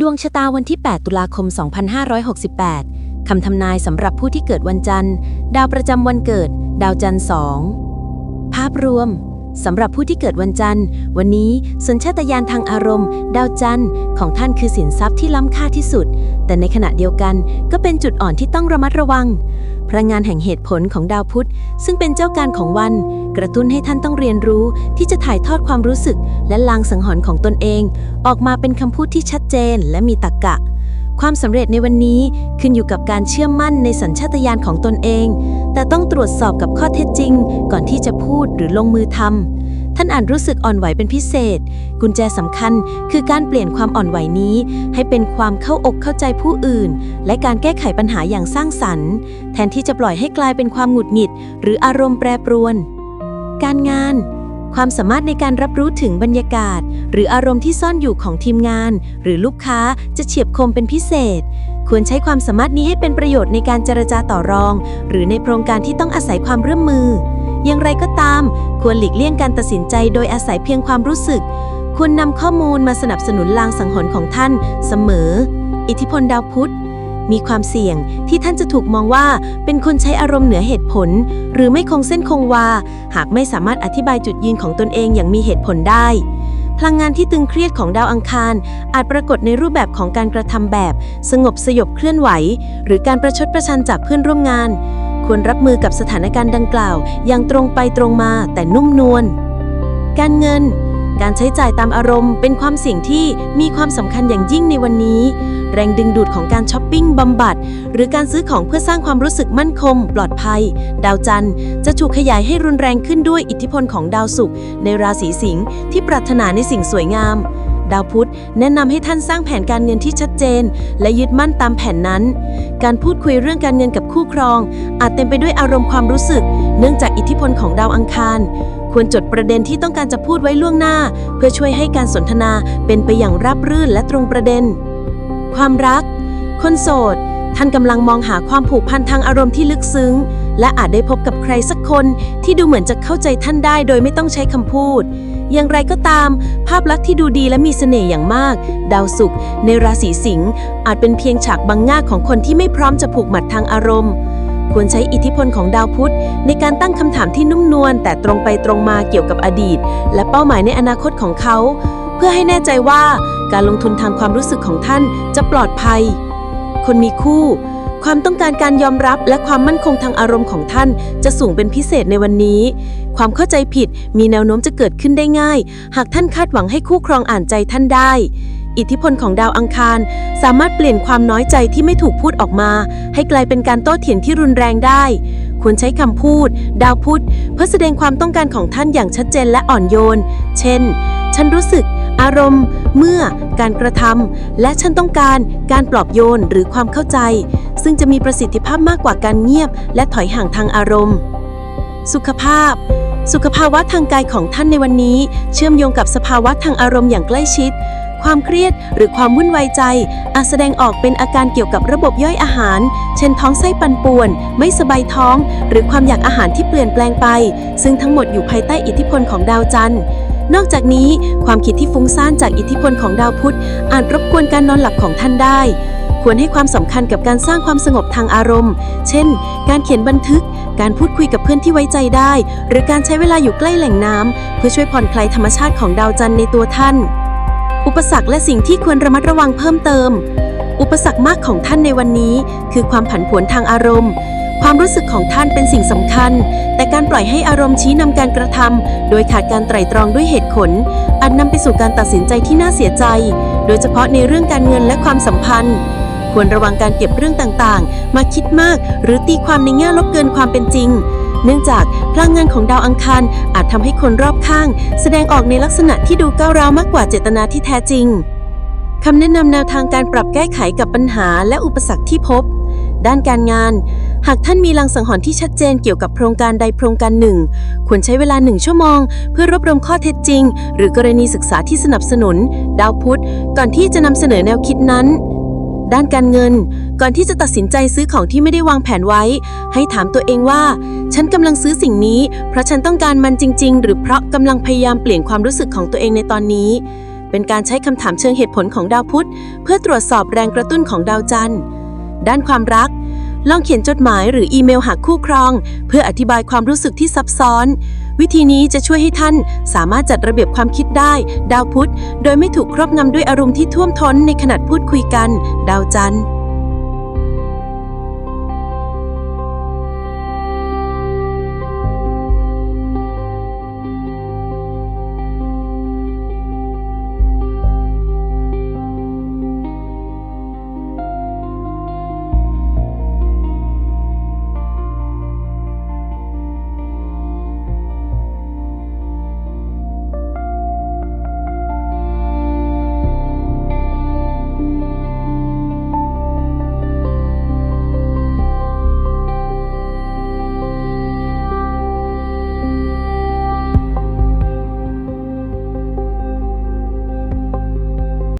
ดวงชะตาวันที่ 8 ตุลาคม 2568 คำทำนายสำหรับผู้ที่เกิดวันจันทร์ ดาวประจำวันเกิด ดาวจันทร์สอง ภาพรวม สำหรับผู้ที่เกิดวันจันทร์ วันนี้สัญชาตญาณทางอารมณ์ ดาวจันทร์ของท่านคือสินทรัพย์ที่ล้ำค่าที่สุด แต่ในขณะเดียวกันก็เป็นจุดอ่อนที่ต้องระมัดระวัง พลังงานแห่งเหตุผลของดาวพุธ ซึ่งเป็นเจ้าการของวัน กระตุ้นให้ท่านต้องเรียนรู้ที่จะถ่ายทอดความรู้สึก และลางสังหรณ์ของตนเอง ออกมาเป็นคำพูดที่ชัดเจนและมีตรรกะความสำเร็จในวันนี้ขึ้นอยู่กับการเชื่อมั่นในสัญชาตญาณของตนเอง แต่ต้องตรวจสอบกับข้อเท็จจริง ก่อนที่จะพูดหรือลงมือทำ ท่านอาจรู้สึกอ่อนไหวเป็นพิเศษ กุญแจสำคัญคือการเปลี่ยนความอ่อนไหวนี้ ให้เป็นความเข้าอกเข้าใจผู้อื่น และการแก้ไขปัญหาอย่างสร้างสรรค์ แทนที่จะปล่อยให้กลายเป็นความหงุดหงิด หรืออารมณ์แปรปรวน การงาน ความสามารถในการรับรู้ถึงบรรยากาศ หรืออารมณ์ที่ซ่อนอยู่ของทีมงาน หรือลูกค้าจะเฉียบคมเป็นพิเศษ ควรใช้ความสามารถนี้ให้เป็นประโยชน์ในการเจรจาต่อรอง หรือในโครงการที่ต้องอาศัยความร่วมมือ อย่างไรก็ตาม ควรหลีกเลี่ยงการตัดสินใจโดยอาศัยเพียงความรู้สึก ควรนำข้อมูลมาสนับสนุนลางสังหรณ์ของท่าน เสมอ อิทธิพลดาวพุธ มีความเสี่ยงที่ท่านจะถูกมองว่าเป็นคนใช้อารมณ์เหนือเหตุผล หรือไม่คงเส้นคงวา หากไม่สามารถอธิบายจุดยืนของตนเองอย่างมีเหตุผลได้ พลังงานที่ตึงเครียดของดาวอังคาร อาจปรากฏในรูปแบบของการกระทำแบบ สงบสยบเคลื่อนไหว หรือการประชดประชันจากเพื่อนร่วมงาน ควรรับมือกับสถานการณ์ดังกล่าว อย่างตรงไปตรงมาแต่นุ่มนวลการเงิน การใช้จ่ายตามอารมณ์ เป็นความเสี่ยงที่มีความสำคัญอย่างยิ่งในวันนี้ แรงดึงดูดของการช้อปปิ้งบำบัด หรือการซื้อของเพื่อสร้างความรู้สึกมั่นคง ปลอดภัย ดาวจันทร์จะถูกขยายให้รุนแรงขึ้นด้วยอิทธิพลของดาวศุกร์ในราศีสิงห์ที่ปรารถนาในสิ่งสวยงามดาวพุธแนะนำให้ท่านสร้างแผนการเงินที่ชัดเจน และยึดมั่นตามแผนนั้น การพูดคุยเรื่องการเงินกับคู่ครอง อาจเต็มไปด้วยอารมณ์ความรู้สึก เนื่องจากอิทธิพลของดาวอังคาร ควรจดประเด็นที่ต้องการจะพูดไว้ล่วงหน้า เพื่อช่วยให้การสนทนาเป็นไปอย่างราบรื่นและตรงประเด็น ความรัก คนโสด ท่านกำลังมองหาความผูกพันทางอารมณ์ที่ลึกซึ้ง และอาจได้พบกับใครสักคนที่ดูเหมือนจะเข้าใจท่านได้โดยไม่ต้องใช้คำพูด อย่างไรก็ตาม ภาพลักษณ์ที่ดูดีและมีเสน่ห์อย่างมาก ดาวศุกร์ในราศีสิงห์อาจเป็นเพียงฉากบังหน้าของคนที่ไม่พร้อมจะผูกมัดทางอารมณ์ ควรใช้อิทธิพลของดาวพุธ ในการตั้งคำถามที่นุ่มนวลแต่ตรงไปตรงมาเกี่ยวกับอดีต และเป้าหมายในอนาคตของเขา เพื่อให้แน่ใจว่าการลงทุนทางความรู้สึกของท่านจะปลอดภัย คนมีคู่ ความต้องการการยอมรับและความมั่นคงทางอารมณ์ของท่าน จะสูงเป็นพิเศษในวันนี้ ความเข้าใจผิดมีแนวโน้มจะเกิดขึ้นได้ง่าย หากท่านคาดหวังให้คู่ครองอ่านใจท่านได้ อิทธิพลของดาวอังคาร สามารถเปลี่ยนความน้อยใจที่ไม่ถูกพูดออกมา ให้กลายเป็นการโต้เถียงที่รุนแรงได้ ควรใช้คำพูด ดาวพุธเพื่อแสดงความต้องการของท่านอย่างชัดเจนและอ่อนโยน เช่น ฉันรู้สึก อารมณ์ เมื่อ การกระทำและฉันต้องการ การปลอบโยนหรือความเข้าใจ ซึ่งจะมีประสิทธิภาพมากกว่าการเงียบ และถอยห่างทางอารมณ์ สุขภาพสุขภาวะทางกายของท่านในวันนี้ เชื่อมโยงกับสภาวะทางอารมณ์อย่างใกล้ชิด ความเครียดหรือความวุ่นวายใจ อาจแสดงออกเป็นอาการเกี่ยวกับระบบย่อยอาหาร เช่นท้องไส้ปั่นป่วน ไม่สบายท้อง หรือความอยากอาหารที่เปลี่ยนแปลงไป ซึ่งทั้งหมดอยู่ภายใต้อิทธิพลของดาวจันทร์นอกจากนี้ ความคิดที่ฟุ้งซ่านจากอิทธิพลของดาวพุธอาจรบกวนการนอนหลับของท่านได้ ควรให้ความสำคัญกับการสร้างความสงบทางอารมณ์ เช่น การเขียนบันทึก การพูดคุยกับเพื่อนที่ไว้ใจได้ หรือการใช้เวลาอยู่ใกล้แหล่งน้ำเพื่อช่วยผ่อนคลายธรรมชาติของดาวจันทร์ในตัวท่าน อุปสรรคและสิ่งที่ควรระมัดระวังเพิ่มเติม อุปสรรคมากของท่านในวันนี้ คือความผันผวนทางอารมณ์ ความรู้สึกของท่านเป็นสิ่งสำคัญ แต่การปล่อยให้อารมณ์ชี้นำการกระทำโดยขาดการไตร่ตรองด้วยเหตุผลอาจนำไปสู่การตัดสินใจที่น่าเสียใจ โดยเฉพาะในเรื่องการเงินและความสัมพันธ์ ควรระวังการเก็บเรื่องต่างๆ มาคิดมาก หรือตีความในแง่ลบเกินความเป็นจริง เนื่องจากพลังงานของดาวอังคารอาจทำให้คนรอบข้าง แสดงออกในลักษณะที่ดูก้าวร้าวมากกว่าเจตนาที่แท้จริงคำแนะนำแนวทางการปรับแก้ไขกับปัญหาและอุปสรรคที่พบ ด้านการงาน หากท่านมีลังสังหรณ์ที่ชัดเจนเกี่ยวกับโครงการใดโครงการหนึ่ง ควรใช้เวลาหนึ่งชั่วโมง เพื่อรวบรวมข้อเท็จจริง หรือกรณีศึกษาที่สนับสนุน ดาวพุธ ก่อนที่จะนำเสนอแนวคิดนั้น ด้านการเงิน ก่อนที่จะตัดสินใจซื้อของที่ไม่ได้วางแผนไว้ ให้ถามตัวเองว่า ฉันกำลังซื้อสิ่งนี้ เพราะฉันต้องการมันจริง ๆ หรือเพราะกำลังพยายามเปลี่ยนความรู้สึกของตัวเองในตอนนี้ เป็นการใช้คำถามเชิงเหตุผลของดาวพุธ เพื่อตรวจสอบแรงกระตุ้นของดาวจันทร์ ด้านความรัก ลองเขียนจดหมายหรืออีเมลหาคู่ครอง เพื่ออธิบายความรู้สึกที่ซับซ้อน วิธีนี้จะช่วยให้ท่านสามารถจัดระเบียบความคิดได้ ดาวพุธ โดยไม่ถูกครอบงำด้วยอารมณ์ที่ท่วมท้นในขณะพูดคุยกัน ดาวจันทร์